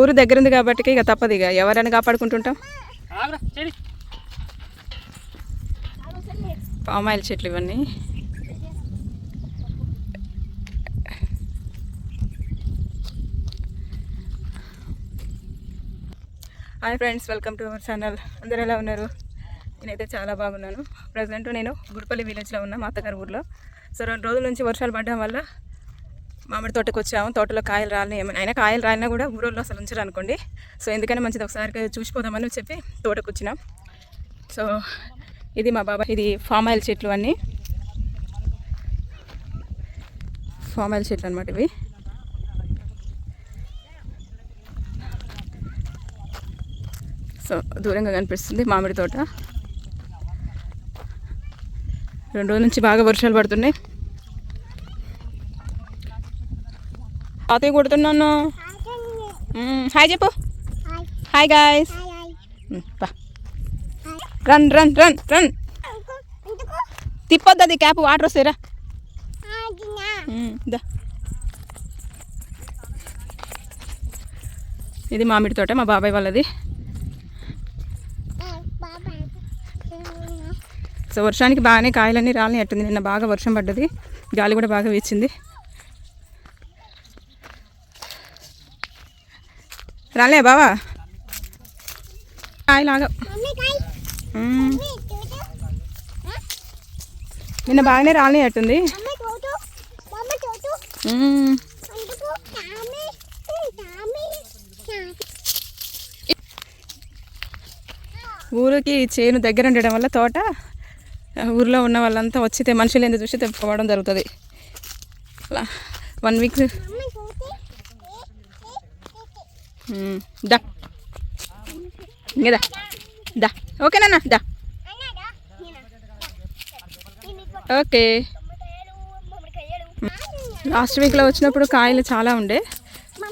ఊరు దగ్గర ఉంది కాబట్టి ఇక తప్పదు ఇక. ఎవరైనా కాపాడుకుంటుంటాం. పామాయిల్ చెట్లు ఇవన్నీ. Hi friends welcome to our channel. అందరూ ఎలా ఉన్నారు? నేనైతే చాలా బాగున్నాను. ప్రజెంట్ నేను గుడిపల్లి విలేజ్లో ఉన్నా మా అత్తగారి ఊర్లో. సో రెండు రోజుల నుంచి వర్షాలు పడడం వల్ల మామిడి తోటకు వచ్చాము. తోటలో కాయలు రాలని ఏమైనా అయినా కాయలు రాలినా కూడా ఊరోళ్ళు అసలు ఉంచరు అనుకోండి. సో ఎందుకని మంచిది ఒకసారి చూసిపోదామని చెప్పి తోటకు వచ్చినాం. సో ఇది మా బాబా ఇది ఫామ్ ఆయిల్ చెట్లు అన్నీ. ఫామ్ ఆయిల్ చెట్లు అనమాట ఇవి. సో దూరంగా కనిపిస్తుంది మామిడి తోట. రెండు రోజుల నుంచి బాగా వర్షాలు పడుతున్నాయి. తాతయ్య కొడుతున్నాను హాయ్ చెప్పు. Hi guys. Run run run run. తిప్పొద్దు అది క్యాప్ వాటర్ వస్తాయిరా ఇది మామిడి తోట మా బాబాయ్ వాళ్ళది. సో వర్షానికి బాగానే కాయలన్నీ రాలని అట్టుంది. నిన్న బాగా వర్షం పడ్డది. గాలి కూడా బాగా వీచింది. రాలే బావా. కాయలాగా మ్మ్. నిన్న బాగానే రాలే అట్టుంది. ఊరికి చేను దగ్గర ఉండడం వల్ల తోట ఊర్లో ఉన్న వాళ్ళంతా వచ్చి తె- మనుషులు ఎందుకు చూసి తెప్పుకోవడం జరుగుతుంది. అలా వన్ వీక్. దా ఇంకా దా దా ఓకేనా దా ఓకే లాస్ట్ వీక్లో వచ్చినప్పుడు కాయలు చాలా ఉండే.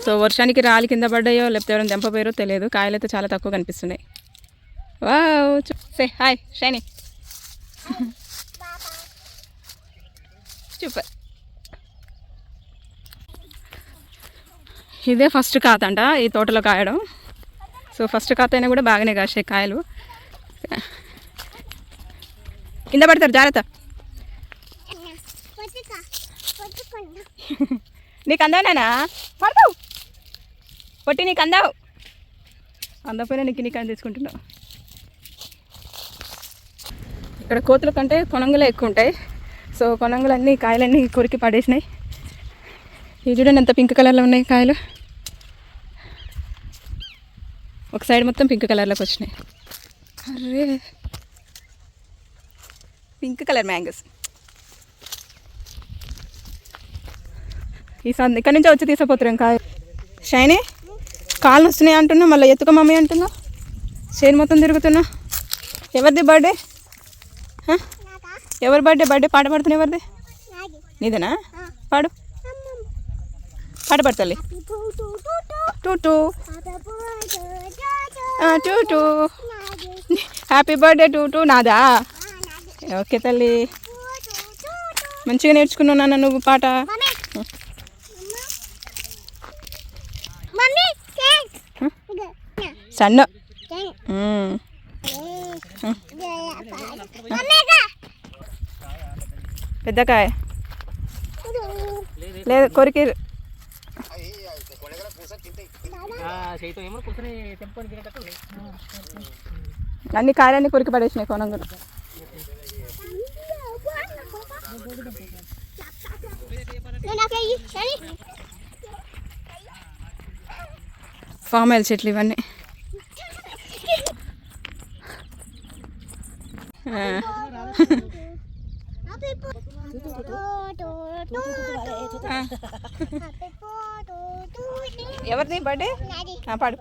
సో వర్షానికి రాలి కింద పడ్డాయో లేకపోతే ఎవరైనా దెంపపోయారో తెలియదు. కాయలు అయితే చాలా తక్కువ కనిపిస్తున్నాయి. Wow say hi Shiny super ఇదే ఫస్ట్ కాత అంట ఈ తోటలో కాయడం. సో ఫస్ట్ కాత అయినా కూడా బాగానే కాసే కాయలు. కింద పడతారు జాగ్రత్త. నీకు అందానా పడతావు పొట్టి నీకు అందావు. అందపోయినా నీకు నీకు అని తీసుకుంటున్నావు. ఇక్కడ కోతుల కంటే కొనంగులే ఎక్కువ ఉంటాయి. సో కొనంగులన్నీ కాయలన్నీ కొరికి పడేసినాయి. ఇవి చూడండి ఎంత పింక్ కలర్లో ఉన్నాయి కాయలు. ఒక సైడ్ మొత్తం పింక్ కలర్లోకి వచ్చినాయి. అరే! Pink colour mangoes. ఈ సంద ఇక్కడి నుంచే వచ్చి తీసుకుపోతున్నాం కాయ షైనీ కాళ్ళు వస్తున్నాయి అంటున్నా మళ్ళీ ఎత్తుక మమ్మీ అంటున్నా. చేను మొత్తం తిరుగుతున్నా. ఎవరిది బర్త్డే? ఎవరి బర్త్డే? బర్త్డే పాట పాడుతున్నా ఎవరిది? నీదేనా? పాడు. పాట పాడతాలి to to to happy birthday to to నాదా? ఓకే తల్లి. మంచిగా నేర్చుకున్నావు నాన్న నువ్వు పాట. సన్న. పెద్దకాయ. లేదు కొరికి అన్ని కాయలన్నీ కొరికి పడేసినాయి కొనంగులు ఫామ్ ఆయిల్ చెట్లు ఇవన్నీ. ఆ, ఎవరిది? బర్త్డే? ఆ, పాడు.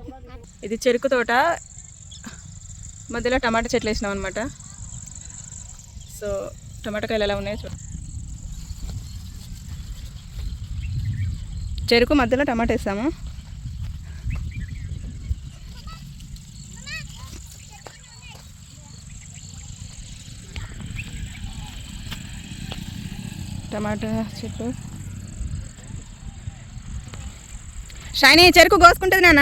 ఇది చెరుకు తోట. మధ్యలో టమాటా చెట్లు వేసినాం అనమాట సో టమాటా కాయలు ఎలా ఉన్నాయో చూడు. చెరుకు మధ్యలో టమాటా వేసాము. టమాటా చెట్టు షైనీ చెరుకు కోసుకుంటుంది నాన్న.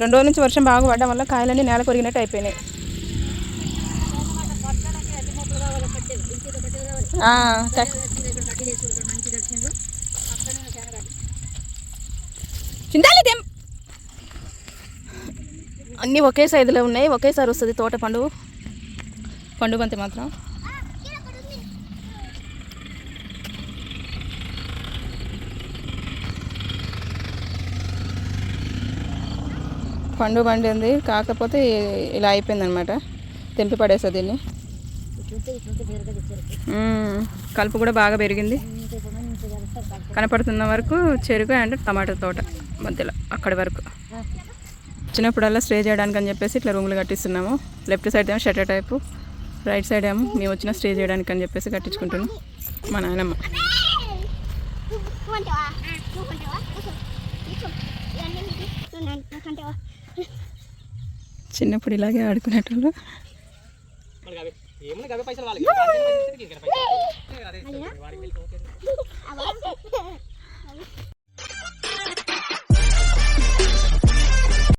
రెండు రోజుల నుంచి వర్షం బాగా పడడం వల్ల కాయలన్నీ నేల కొరిగినట్టు అయిపోయినాయి. చిందాలి అన్నీ ఒకే సైజులో ఉన్నాయి ఒకేసారి వస్తుంది తోట పండు పండు బంతి మాత్రం. పండు బండి ఉంది కాకపోతే ఇలా అయిపోయింది అనమాట తెంపి పడేసా దీన్ని. కలుపు కూడా బాగా పెరిగింది. కనపడుతున్న వరకు చెరుకు అండ్ టమాటా తోట మధ్యలో అక్కడి వరకు. వచ్చినప్పుడల్లా స్టే చేయడానికి అని చెప్పేసి ఇట్లా రూములు కట్టిస్తున్నాము. లెఫ్ట్ సైడ్ ఏమో షటర్ టైపు. రైట్ సైడ్ ఏమో మేము వచ్చిన స్టే చేయడానికి అని చెప్పేసి కట్టించుకుంటున్నాం. మా నాయనమ్మ చిన్నప్పుడు ఇలాగే ఆడుకునేటోళ్ళు.